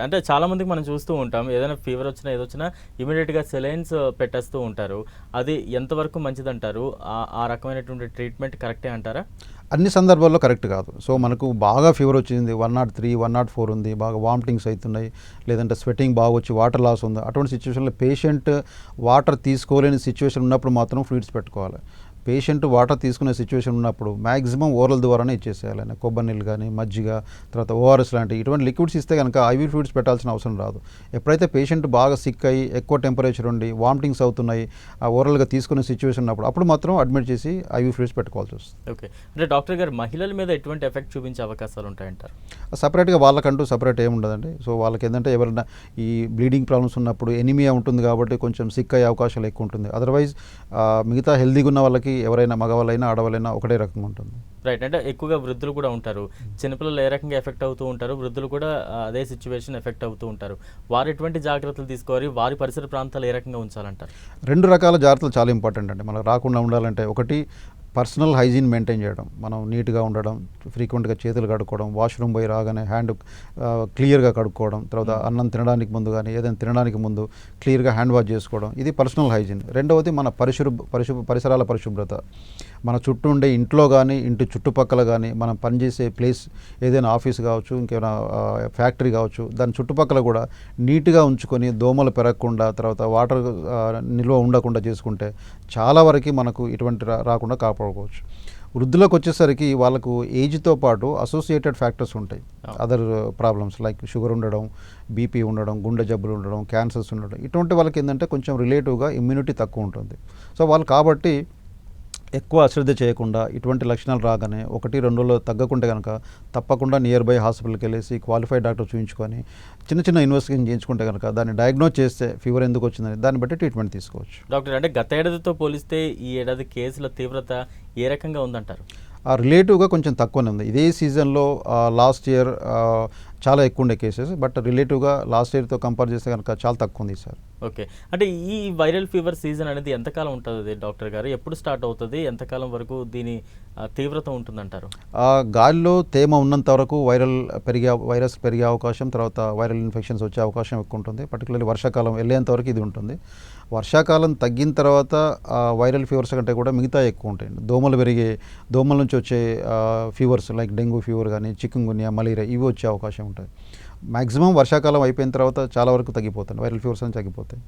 అంటే చాలా మందికి మనం చూస్తూ ఉంటాం ఏదైనా ఫీవర్ వచ్చినా ఏదో వచ్చినా ఇమీడియట్గా సెలైన్స్ పెట్టేస్తూ ఉంటారు. అది ఎంతవరకు మంచిదంటారు? ఆ- ఆ రకమైనటువంటి ట్రీట్మెంట్ కరెక్టే అంటారా? అన్ని సందర్భాల్లో కరెక్ట్ కాదు. సో మనకు బాగా ఫీవర్ వచ్చింది one nought three one nought four ఉంది బాగా వామిటింగ్స్ అవుతున్నాయి లేదంటే స్వెట్టింగ్ బాగా వచ్చి వాటర్ లాస్ ఉంది. అటువంటి సిచ్యువేషన్లో పేషెంట్ వాటర్ తీసుకోలేని సిచ్యువేషన్ ఉన్నప్పుడు మాత్రం ఫ్లూయిడ్స్ పెట్టుకోవాలి. పేషెంట్ వాటర్ తీసుకునే సిచ్యువేషన్ ఉన్నప్పుడు మ్యాక్సిమం ఓరల్ ద్వారానే ఇచ్చేసేయాలి ఆయన. కొబ్బరి నీళ్ళు కానీ మజ్జిగ తర్వాత ఓఆర్ఎస్ లాంటి ఇటువంటి లిక్విడ్స్ ఇస్తే కనుక ఐవీ ఫ్లూయిడ్స్ పెట్టాల్సిన అవసరం రాదు. ఎప్పుడైతే పేషెంట్ బాగా సిక్ అయ్యి ఎక్కువ టెంపరేచర్ ఉండి వామిటింగ్స్ అవుతున్నాయి ఆ ఓరల్గా తీసుకునే సిచ్యువేషన్ ఉన్నప్పుడు అప్పుడు మాత్రం అడ్మిట్ చేసి ఐవీ ఫ్లూయిడ్స్ పెట్టుకోవాల్సి వస్తుంది. ఓకే. అంటే డాక్టర్ గారు మహిళల మీద ఎటువంటి ఎఫెక్ట్ చూపించే అవకాశాలు ఉంటాయంటారు? సపరేట్గా వాళ్ళకంటూ సపరేట్ ఏమి ఉండదండి. సో వాళ్ళకి ఏంటంటే ఎవరైనా ఈ బ్లీడింగ్ ప్రాబ్లమ్స్ ఉన్నప్పుడు ఎనిమియా ఉంటుంది కాబట్టి కొంచెం సిక్ అయ్యే అవకాశాలు ఎక్కువ ఉంటుంది. అదర్వైజ్ మిగతా హెల్దీగా ఉన్న వాళ్ళకి ఎవరైనా మగవాళ్ళైనా ఆడవాళ్ళైనా ఒకటే రకంగా ఉంటుంది. రైట్ అంటే ఎక్కువగా వృద్ధులు కూడా ఉంటారు. చిన్నపిల్లలు ఏ రకంగా ఎఫెక్ట్ అవుతూ ఉంటారు వృద్ధులు కూడా అదే సిచ్యువేషన్ ఎఫెక్ట్ అవుతూ ఉంటారు. వారు ఎటువంటి జాగ్రత్తలు తీసుకోవాలి? వారి పరిసర ప్రాంతాలు ఏ రకంగా ఉంచాలంటారు? రెండు రకాల జాగ్రత్తలు చాలా ఇంపార్టెంట్ అండి. మనకు రాకుండా ఉండాలంటే ఒకటి పర్సనల్ హైజీన్ మెయింటైన్ చేయడం మనం నీట్గా ఉండడం ఫ్రీక్వెంట్గా చేతులు కడుక్కోవడం వాష్రూమ్ పోయి రాగానే హ్యాండ్ క్లియర్గా కడుక్కోవడం తర్వాత అన్నం తినడానికి ముందు కానీ ఏదైనా తినడానికి ముందు క్లియర్గా హ్యాండ్ వాష్ చేసుకోవడం ఇది పర్సనల్ హైజీన్. రెండవది మన పరిశుభ్ర పరిశుభ్ర పరిసరాల పరిశుభ్రత. మన చుట్టూ ఉండే ఇంట్లో కానీ ఇంటి చుట్టుపక్కల కానీ మనం పనిచేసే ప్లేస్ ఏదైనా ఆఫీస్ కావచ్చు ఇంకేమైనా ఫ్యాక్టరీ కావచ్చు దాని చుట్టుపక్కల కూడా నీట్గా ఉంచుకొని దోమలు పెరగకుండా తర్వాత వాటర్ నిల్వ ఉండకుండా చేసుకుంటే చాలా వరకు మనకు ఇటువంటి రాకుండా కాపాడుకోవచ్చు వృద్ధులకు వచ్చేసరికి వాళ్ళకు ఏజ్తో పాటు అసోసియేటెడ్ ఫ్యాక్టర్స్ ఉంటాయి. అదర్ ప్రాబ్లమ్స్ లైక్ షుగర్ ఉండడం బీపీ ఉండడం గుండె జబ్బులు ఉండడం క్యాన్సర్స్ ఉండడం. ఇటువంటి వాళ్ళకి ఏంటంటే కొంచెం రిలేటివ్గా ఇమ్యూనిటీ తక్కువ ఉంటుంది. సో వాళ్ళు కాబట్టి ఎక్కువ అశ్రద్ధ చేయకుండా ఇటువంటి లక్షణాలు రాగానే ఒకటి రెండు రోజులు తగ్గకుంటే కనుక తప్పకుండా నియర్ బై హాస్పిటల్కి వెళ్ళేసి క్వాలిఫైడ్ డాక్టర్ చూపించుకొని చిన్న చిన్న ఇన్వెస్టిగేషన్ చేయించుకుంటే కనుక దాన్ని డయాగ్నోజ్ చేస్తే ఫీవర్ ఎందుకు వచ్చిందని దాన్ని బట్టి ట్రీట్మెంట్ తీసుకోవచ్చు. డాక్టర్ అంటే గత ఏడాదితో పోలిస్తే ఈ ఏడాది కేసుల తీవ్రత ఏ రకంగా ఉందంటారు? ఆ రిలేటివ్గా కొంచెం తక్కువనే ఉంది. ఇదే సీజన్లో లాస్ట్ ఇయర్ చాలా ఎక్కువ ఉండే కేసెస్ బట్ రిలేటివ్గా లాస్ట్ ఇయర్తో కంపేర్ చేస్తే కనుక చాలా తక్కువ ఉంది సార్. ఓకే. అంటే ఈ వైరల్ ఫీవర్ సీజన్ అనేది ఎంతకాలం ఉంటుంది డాక్టర్ గారు? ఎప్పుడు స్టార్ట్ అవుతుంది? ఎంతకాలం వరకు దీని తీవ్రత ఉంటుందంటారు? ఆ గాలిలో తేమ ఉన్నంత వరకు వైరల్ పెరిగే వైరస్ పెరిగే అవకాశం తర్వాత వైరల్ ఇన్ఫెక్షన్స్ వచ్చే అవకాశం ఎక్కువ ఉంటుంది. పర్టికులర్లీ వర్షాకాలం వెళ్ళేంత వరకు ఇది ఉంటుంది. వర్షాకాలం తగ్గిన తర్వాత వైరల్ ఫీవర్స్ కంటే కూడా మిగతా ఎక్కువ ఉంటాయి. దోమలు పెరిగే దోమల నుంచి వచ్చే ఫీవర్స్ లైక్ డెంగ్యూ ఫీవర్ కానీ చికెన్ గున్యా మలేరియా ఇవి వచ్చే అవకాశం ఉంటుంది. మ్యాక్సిమం వర్షాకాలం అయిపోయిన తర్వాత చాలా వరకు తగ్గిపోతాయి వైరల్ ఫీవర్స్ అని తగ్గిపోతాయి.